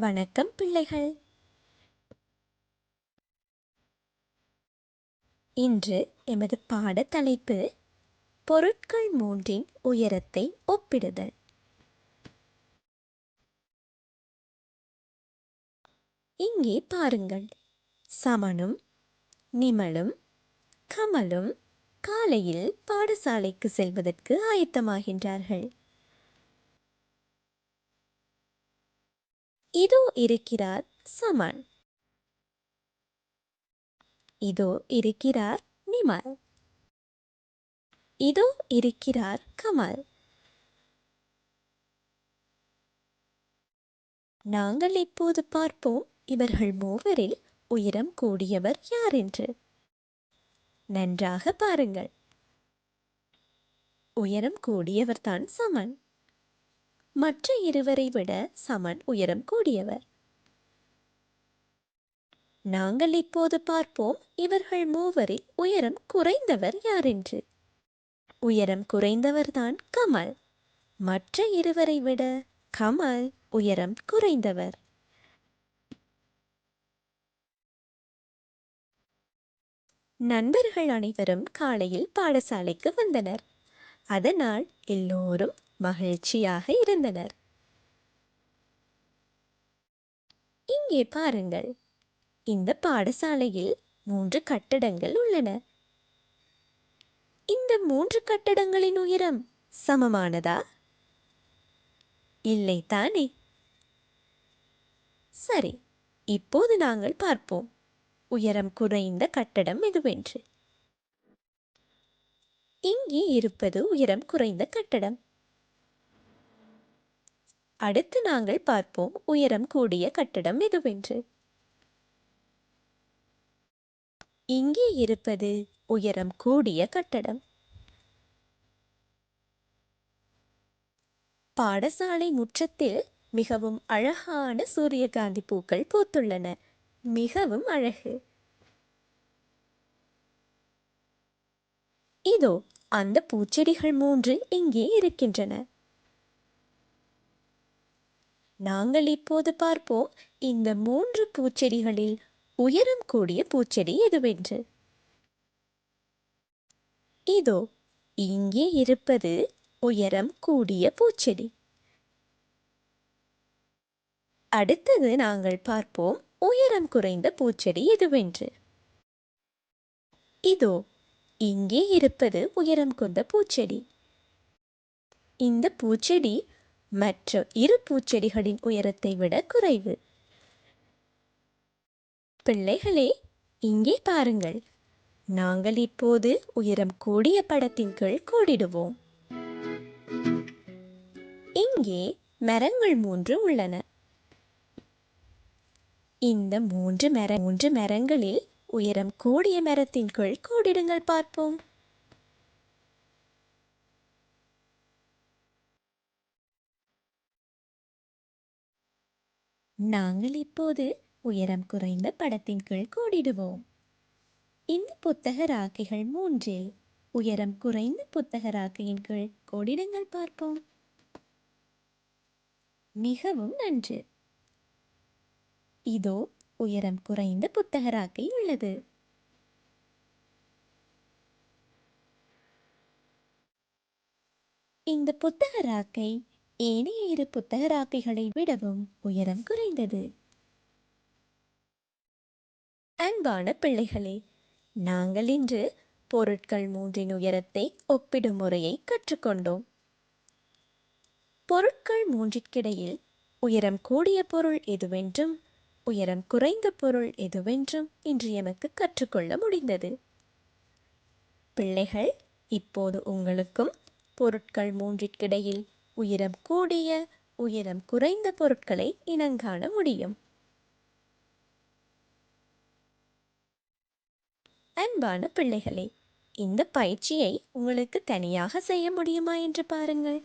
வணக்கம் பிள்ளைகள். இன்று எமது பாட தலைப்பு பொருட்கள் மூன்றின் உயரத்தை ஒப்பிடுதல். இங்கே பாருங்கள். சமனும் நிமலும் கமலும் காலையில் பாடசாலைக்கு செல்வதற்கு ஆயத்தமாகின்றார்கள். இதோ இருக்கிறார் சமன். இதோ இருக்கிறார் நிமல். இதோ இருக்கிறார் கமல். நாங்கள் இப்போது பார்ப்போம் இவர்கள் மூவரில் உயரம் கூடியவர் யார் என்று நன்றாக பாருங்கள். உயரம் கூடியவர்தான் சமன். மற்ற இருவரை விட சமன் உயரம் கூடியவர். நாங்கள் இப்போது பார்ப்போம் இவர்கள் மூவரில் உயரம் குறைந்தவர் யாரென்று. உயரம் குறைந்தவர்தான் கமல். மற்ற இருவரை விட கமல் உயரம் குறைந்தவர். நண்பர்கள் அனைவரும் காலையில் பாடசாலைக்கு வந்தனர். அதனால் எல்லோரும் மகிழ்ச்சியாக இருந்தனர். இங்கே பாருங்கள். இந்த பாடசாலையில் மூன்று கட்டடங்கள் உள்ளன. இந்த மூன்று கட்டடங்களின் உயரம் சமமானதா? இல்லை தானே? சரி இப்போது நாங்கள் பார்ப்போம். உயரம் குறைந்த கட்டடம் எதுவென்று. இங்கே இருப்பது உயரம் குறைந்த கட்டடம். அடுத்து நாங்கள் பார்ப்போம் உயரம் கூடிய கட்டடம் எதுவென்று. இங்கே இருப்பது உயரம் கூடிய கட்டடம். பாடசாலை முற்றத்தில் மிகவும் அழகான சூரியகாந்தி பூக்கள் பூத்துள்ளன. மிகவும் அழகு. இதோ அந்த பூச்செடிகள் மூன்று இங்கே இருக்கின்றன. நாங்கள் இப்போது பார்ப்போம். இந்த மூன்று பூச்செடிகளில் உயரம் கூடிய பூச்செடி எதுவென்று? இதோ இங்கே இருப்பது உயரம் கூடிய பூச்செடி. அடுத்தது நாங்கள் பார்ப்போம் உயரம் குறைந்த பூச்செடி எதுவென்று. இதோ இங்கே இருப்பது உயரம் கொண்ட பூச்செடி. இந்த பூச்செடி மற்ற இரு பூச்செடிகளின் உயரத்தை விட குறைவு. பிள்ளைகளே இங்கே பாருங்கள். நாங்கள் இப்போது உயரம் கூடிய படத்தின் கீழ் கோடிடுவோம். இங்கே மரங்கள் மூன்று உள்ளன. இந்த மூன்று மர மூன்று மரங்களில் உயரம் கூடிய மரத்தின் கீழ் கோடிடுங்கள் பார்ப்போம். நாங்கள் இப்போது உயரம் குறைந்த படத்தின் கீழ் கோடிடுவோம். இந்த புத்தக ராக்கைகள் மூன்றில் உயரம் குறைந்த புத்தக ராக்கையின் கீழ் கோடிடுங்கள் பார்ப்போம். மிகவும் நன்று. இதோ உயரம் குறைந்த புத்தக ராக்கை உள்ளது. இந்த புத்தக ராக்கை ஏனைய இரு புத்தக ராக்கைகளை விடவும் உயரம் குறைந்தது. அன்பான பிள்ளைகளே நாங்கள் இன்று பொருட்கள் மூன்றின் உயரத்தை ஒப்பிடும் முறையை கற்றுக்கொண்டோம். பொருட்கள் மூன்றிற்கிடையில் உயரம் கூடிய பொருள் எதுவென்றும் உயரம் குறைந்த பொருள் எதுவென்றும் இன்று எமக்கு கற்றுக்கொள்ள முடிந்தது. பிள்ளைகள் இப்போது உங்களுக்கும் பொருட்கள் மூன்றிற்கிடையில் உயரம் கூடிய உயரம் குறைந்த பொருட்களை இனங்காண முடியும். அன்பான பிள்ளைகளே இந்த பயிற்சியை உங்களுக்கு தனியாக செய்ய முடியுமா என்று பாருங்கள்.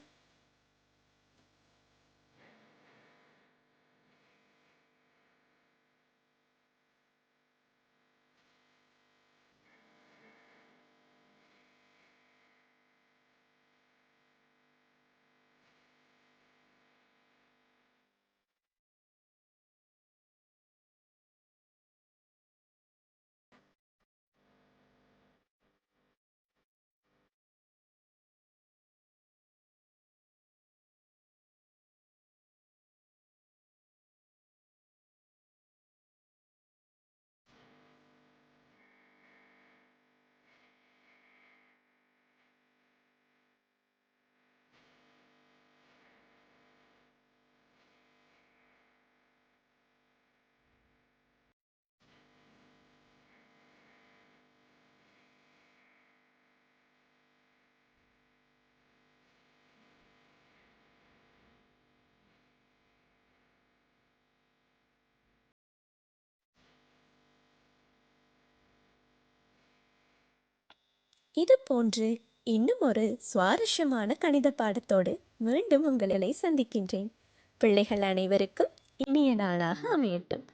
இது போன்று இன்னும் ஒரு சுவாரஸ்யமான கணித பாடத்தோடு மீண்டும் உங்களை சந்திக்கின்றேன். பிள்ளைகள் அனைவருக்கும் இனிய நாளாக அமையட்டும்.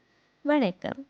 வணக்கம்.